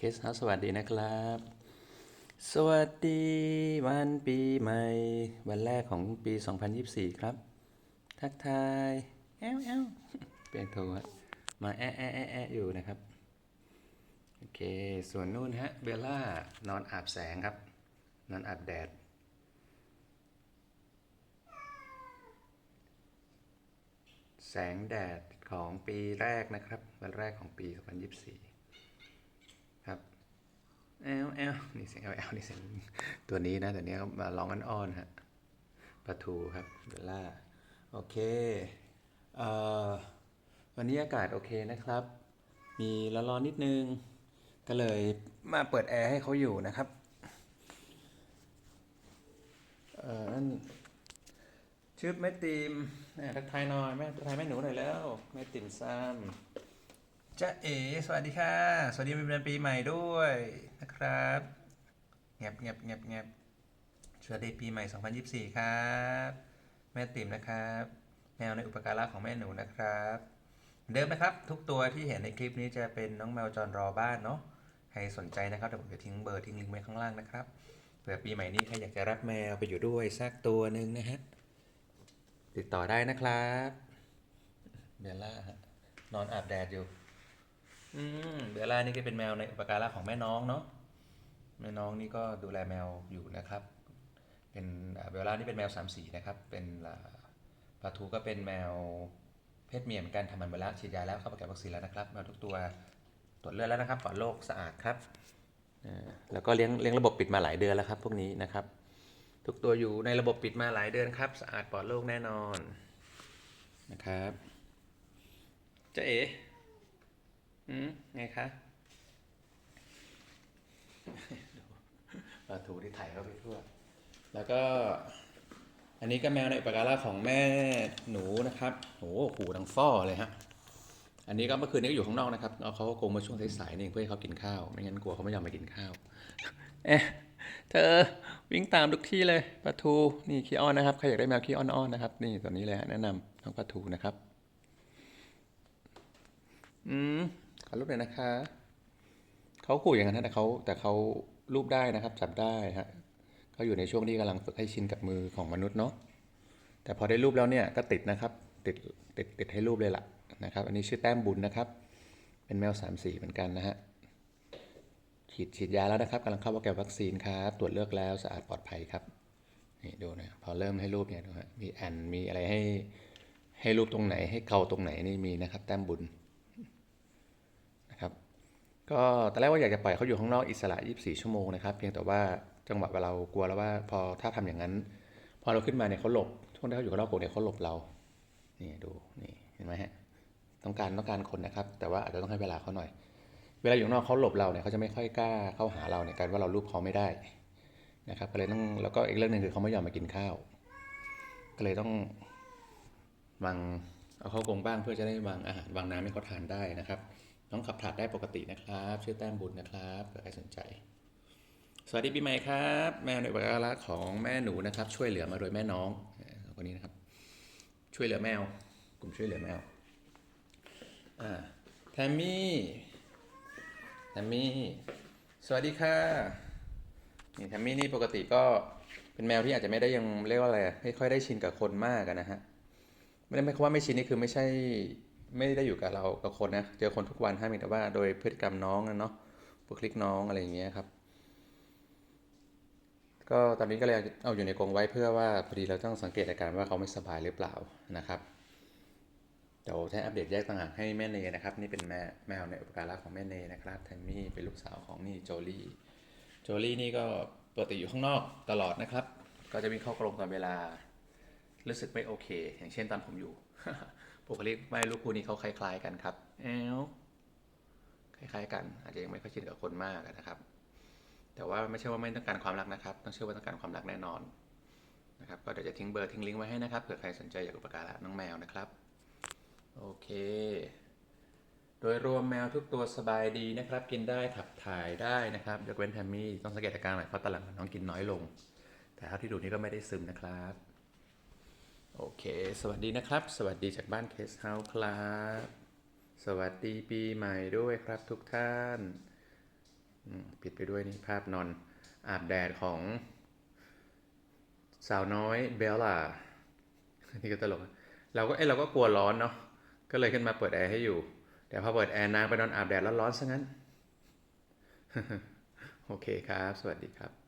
เคสฮาสวัสดีนะครับ สวัสดีวันปีใหม่ วันแรกของปี 2024 ครับ ทักทายแอวแอวเปลี่ยนโทรมาแอะแอะแอะแอะอยู่นะครับ โอเค ส่วนนู่นฮะ เบลล่านอนอาบแสงครับ นอนอาบแดดแสงแดดของปีแรกนะครับ วันแรกของปี 2024ครับ แอลแอลนี่เสียงแอลแอลนี่เสียงตัวนี้นะแต่เนี้ยมาร้องอ้อนๆฮะปลาทูครับเบลล่าโอเคเอ่อวันนี้อากาศโอเคนะครับ มีร้อนๆนิดนึง ก็เลยมาเปิดแอร์ให้เขาอยู่นะครับเอ่อนั่นชื่อแม่ติมแม่ทักทายหน่อยแม่ทักทายแม่หนูหน่อยแล้วแม่ติมซ้ำจ้าเอ๋สวัสดีค่ะ สวัสดีเป็นปีใหม่ด้วยนะ ครับเงียบเงียบเงียบเงียบสวัสดีปีใหม่ 2024 ครับ แม่ติ๋มนะครับ แมวในอุปการะของแม่หนูนะครับเหมือนเดิมนะครับ ทุกตัวที่เห็นในคลิปนี้จะเป็นน้องแมวจรรอบ้านเนาะ ใครสนใจนะครับเดี๋ยวผมจะทิ้งเบอร์ทิ้งลิงก์ไว้ข้างล่างนะครับ เผื่อปีใหม่นี้ใครอยากจะรับแมวไปอยู่ด้วยสักตัวหนึ่งนะฮะ ติดต่อได้นะครับเบลล่าฮะนอนอาบแดดอยู่ อืมเบลล่านี่ก็เป็นแมวในอุปการะของแม่น้องเนาะ แม่น้องนี่ก็ดูแลแมวอยู่นะครับ เป็นเบลล่านี่เป็นแมวสามสีนะครับ เป็นปลาทูก็เป็นแมวเพศเมียเหมือนกันทำมันเบลล่าฉีดยาแล้วเข้าประกันวัคซีนแล้วนะครับแมวทุกตัวตรวจเลือดแล้วนะครับปลอดโรคสะอาดครับแล้วก็เลี้ยงเลี้ยงระบบปิดมาหลายเดือนแล้วครับ พวกนี้นะครับ ทุกตัวอยู่ในระบบปิดมาหลายเดือนครับ สะอาดปลอดโรคแน่นอนนะครับเจ๊เอ๋อืมไงคะ ปลาทูที่ถ่ายเข้าไปทั่ว แล้วก็ อันนี้ก็แมวในอุปการะของแม่หนูนะครับโอ้หหูดังฟ้อเลยฮะ อันนี้ก็เมื่อคืนนี้ก็อยู่ข้างนอกนะครับเขาคงมาช่วงสายๆนี่เพื่อให้เขากินข้าว ไม่งั้นกลัวเขาไม่ยอมมากินข้าว เอ๊ะเธอวิ่งตามทุกที่เลยปลาทูนี่ขี้อ้อนนะครับใครอยากได้แมวขี้อ้อนๆนะครับ นี่ตัวนี้เลยฮะแนะนำน้องปลาทูนะครับ อืมขอรูปหน่อยนะคะ เขาขู่อย่างนั้นแต่เขาแต่เขา รูปได้นะครับ จับได้ฮะเขาอยู่ในช่วงที่กำลังฝึกให้ชินกับมือของมนุษย์เนาะแต่พอได้รูปแล้วเนี่ยก็ติดนะครับติดติดติดให้รูปเลยล่ะนะครับ อันนี้ชื่อแต้มบุญนะครับ เป็นแมวสามสีเหมือนกันนะฮะฉีดฉีดยาแล้วนะครับกำลังเข้าโปรแกรมวัคซีนครับตรวจเลือกแล้วสะอาดปลอดภัยครับนี่ดูนะพอเริ่มให้รูปเนี่ยดูฮะมีแอนมีอะไรให้ให้รูปตรงไหนให้เกาตรงไหนนี่มีนะครับ แต้มบุญ ก็ตอนแรกว่าอยากจะปล่อยเขาอยู่ข้างนอกอิสระ 24 ชั่วโมงนะครับ เพียงแต่ว่าจังหวะเรากลัวแล้วว่าพอถ้าทำอย่างนั้น พอเราขึ้นมาเนี่ยเขาหลบช่วงที่เขาอยู่ข้างนอกกรงเนี่ยเขาหลบเรา นี่ดูนี่เห็นไหมฮะต้องการต้องการคนนะครับ แต่ว่าอาจจะต้องให้เวลาเขาหน่อย เวลาอยู่ข้างนอกเขาหลบเราเนี่ยเขาจะไม่ค่อยกล้าเข้าหาเราเนี่ยการว่าเรารูปเขาไม่ได้นะครับก็เลยต้องแล้วก็อีกเรื่องหนึ่งคือเขาไม่ยอมมากินข้าว ก็เลยต้องวางเอาเข้ากรงบ้างเพื่อจะได้วางอาหารวางน้ำให้เขาทานได้นะครับ น้องขับถ่าได้ปกตินะครับ ชื่อแต้มบุญนะครับเผื่อใครสนใจ สวัสดีปีใหม่ครับ แมวในอุปการะของแม่หนูนะครับ ช่วยเหลือมาโดยแม่น้องคนนี้นะครับ ช่วยเหลือแมว กลุ่มช่วยเหลือแมวอ่าแทมมี่แทมมี่สวัสดีค่ะนี่แทมมี่นี่ปกติก็เป็นแมวที่อาจจะไม่ได้ยังเรียกว่าอะไรไม่ค่อยได้ชินกับคนมากนะฮะไม่ได้หมายความว่าไม่ชินนี่คือไม่ใช่ ไม่ได้อยู่กับเรากับคนนะ เจอคนทุกวันห้ามแต่ว่า โดยพฤติกรรมน้องนะเนาะบุคลิกน้องอะไรอย่างเงี้ยครับ ก็ตอนนี้ก็เลยเอาอยู่ในกรงไว้เพื่อว่าพอดีเราต้องสังเกตอาการว่าเขาไม่สบายหรือเปล่านะครับเดี๋ยวใช้อัปเดตแยกต่างหากให้แม่เนนะครับ นี่เป็นแม่แมวในอุปการะของแม่เนนะครับแทมมี่เป็นลูกสาวของนี่โจลี่โจลี่นี่ก็ปกติอยู่ข้างนอกตลอดนะครับ ก็จะวิ่งเข้ากรงตอนเวลารู้สึกไม่โอเค อย่างเช่นตอนผมอยู่ บุคลิกไม่ลูกคู่นี้เขาคล้าย ๆ กันครับแอลคล้าย ๆ กัน อาจจะยังไม่ค่อยชินกับคนมากนะครับ แต่ว่าไม่ใช่ว่าไม่ต้องการความรักนะครับ ต้องเชื่อว่าต้องการความรักแน่นอนนะครับก็เดี๋ยวจะทิ้งเบอร์ทิ้งลิงก์ไว้ให้นะครับเผื่อใครสนใจอยากอุปการะน้องแมวนะครับโอเค โดยรวมแมวทุกตัวสบายดีนะครับ กินได้ขับถ่ายได้นะครับยกเว้นแทมมี่ต้องสังเกตอาการหน่อยเพราะตอนหลังน้องกินน้อยลง แต่เท่าที่ดูนี่ก็ไม่ได้ซึมนะครับ โอเค สวัสดีนะครับ สวัสดีจากบ้านเคสเฮาส์ครับ สวัสดีปีใหม่ด้วยครับทุกท่านปิดไปด้วยนี่ภาพนอนอาบแดดของสาวน้อยเบลล่า นี่ก็ตลก เราก็เอ้เราก็กลัวร้อนเนาะ ก็เลยขึ้นมาเปิดแอร์ให้อยู่ แต่พอเปิดแอร์นางไปนอนอาบแดดร้อนๆซะงั้น โอเคครับ สวัสดีครับ